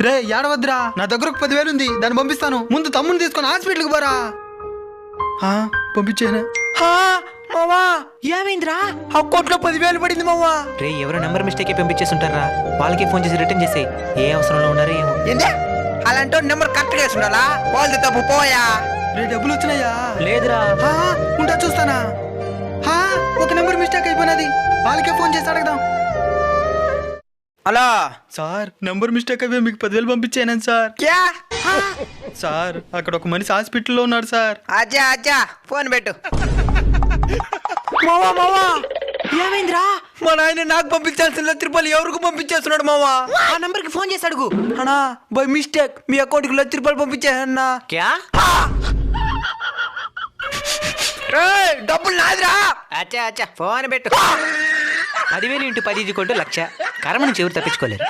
రే ఏడవద్దురా నా దగ్గర ఒక పదివేలు ఉంది దాన్ని పంపిస్తాను. ముందు తమ్ముని తీసుకొని హాస్పిటల్కి పోరా. ఆ, పంపించేనా హా, మావా ఏమైందిరా? అకౌంట్లో పదివేలు పడింది మావా. రే ఎవరో నెంబర్ మిస్టేక్ పంపించేస్తుంటారా వాళ్ళకి ఫోన్ చేసి రిటర్న్ చేసేయ్. ఏ అవసరంలో ఉన్నారో ఏమో. అలాంటి నెంబర్ కరెక్ట్గా ఉండాలా వాళ్ళది తప్పు పోయా రే డబ్బులు వచ్చినాయా? లేదురా. ఆ, ఉంటా చూస్తానా? ఆ, ఒక నెంబర్ మిస్టేక్ అయిపోయినది. వాళ్ళకే ఫోన్ చేసి అడగదాం. హలో? సార్ నెంబర్ మిస్టేక్ అయిపోయి మీకు పదివేలు పంపించాను సార్. క్యా? సార్ అక్కడ ఒక మనిషి హాస్పిటల్లో ఉన్నాడు సార్. అచ్చా అచ్చా ఫోన్ పెట్టు. మావా మావా! ఏమైందిరా? మా నాయన నాకు పంపించాల్సిన లక్ష రూపాయలు ఎవరికి పంపించేస్తున్నాడు మావా? ఆ నంబర్కి ఫోన్ చేసి అడుగు. అన్నా బై మిస్టేక్ మీ అకౌంట్కి లక్ష రూపాయలు పంపించానన్నా క్యా? డబ్బులు నాదిరా. అచ్చా అచ్చా ఫోన్ పెట్టు. పదివేలు ఇంటూ పది ఇది కొట్టు లక్ష. కర్మ నుంచి ఎవరు తప్పించుకోలేరు